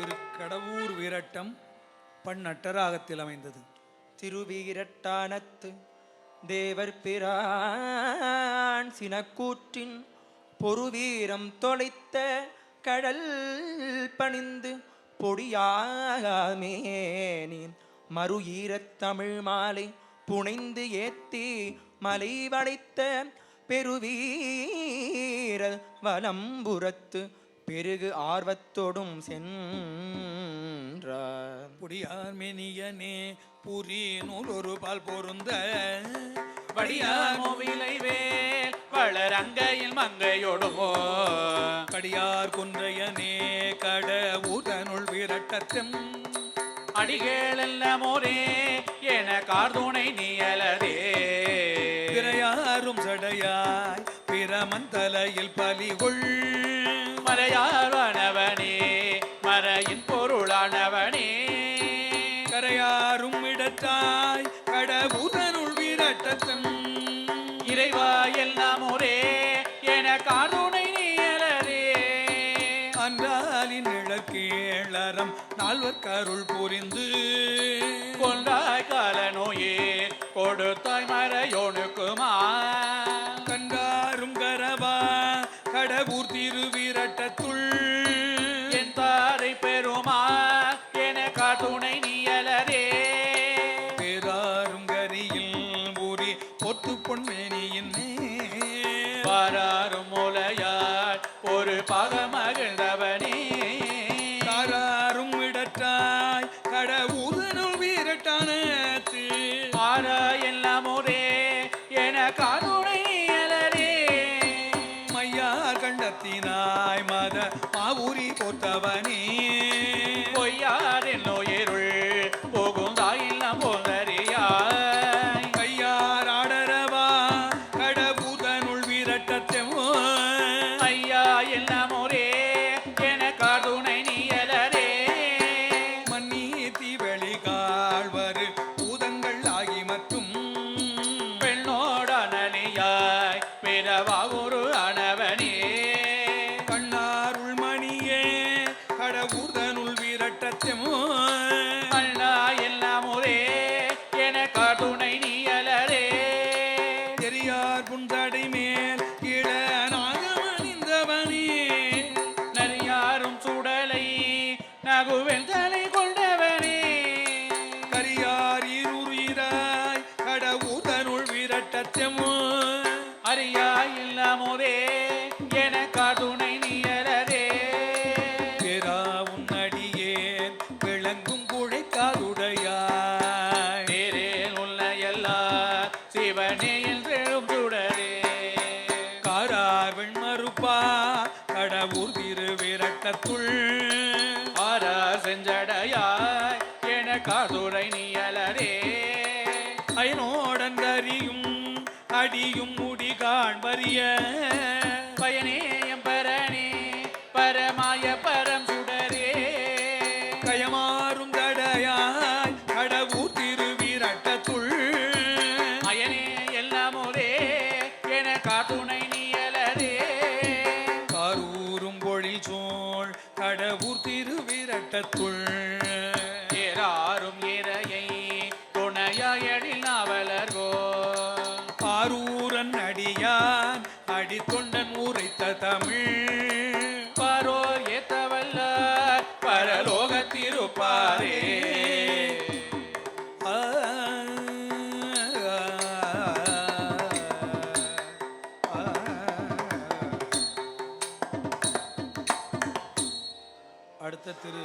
திருக்கடவூர் வீரட்டம் பன்னட்டராகத்தில் அமைந்தது. திருவீரட்டானத்து தேவர் பிரான் சினக்கூற்றின் பொறுவீரம் தொலைத்த கடல் பணிந்து பொடியாமேனி மறு ஈரத் தமிழ் மாலை புனைந்து ஏத்தி மலை வளைத்த பெருவீர வலம்புறத்து பெருகு ஆர்வத்தோடும் சென்றார். புடியார் மெனியனே புரி நூல் ஒரு பால் பொருந்த. வடியார் மூவிலை வேல் வளரங்கையில் மங்கையொடுமோ கடியார் குன்றையனே கட ஊதனுள் வீரட்டத்தம் அடிகளெல்லாம் ஒரே என கார்துணை நீயலதே. பிறையாரும் சடையாய் பிரமன் தலையில் பலிகொள். கரையாரானவனே மறையின் பொருளானவனே. கரையாரும் இடத்தாய் கடவுதனுள் வீரட்டத்தம் இறைவா எல்லாம் ஒரே என கார்துணை நீயலதே அன்றாலின் இழக்கேளரம் நால்வர் கருள் புரிந்து. கொண்டாய் கால நோயே கொடுத்தாய் மறையோனுக்குமா மாவுரி பொய்யாரின் நோயிருள் புகுந்தாயில்லாம் போந்தறியாய் கையார் ஆடரவா கடவுதனுள் வீரட்டத்தமோ ஐயா எல்லாம் ஒரே என காத்துணை நீயலரே. மன்னி தீவெளி பூதங்கள் ஆகி பிறவா ஒரு அச்சமோ அறியா எல்லாம் என காத்துணை நீயலரே பெறா உன் அடியேன் விளங்கும் குழைக்காதுடையாய். நேரேல் உள்ள எல்லா சிவனே என்றெழும் சுடரே. காரார் வெண்மறுப்பா கடவுர் திருவிரட்டத்துள். ஆரா செஞ்சடையாய் என காதுரை நீயலரே. ஐநோடன் அடியும் முடி காண்பறிய பயனேயம் பரணே பரமாய பரம் சுடரே. கயமாறும் தடையாய் கடவுர் திருவிரட்டத்துள். அயனே எல்லாம் ஒரே என காத்துணை நீயலரே. காரூரும் பொழில் சோழ் கடவுர் திருவிரட்டத்துள். பாரூரன் அடியான் அடித்தொண்டன் உரைத்த தமிழ். பாரோர் ஏத்தவல்ல பரலோகத்திருப்பாரே ஆ, அடுத்த திரு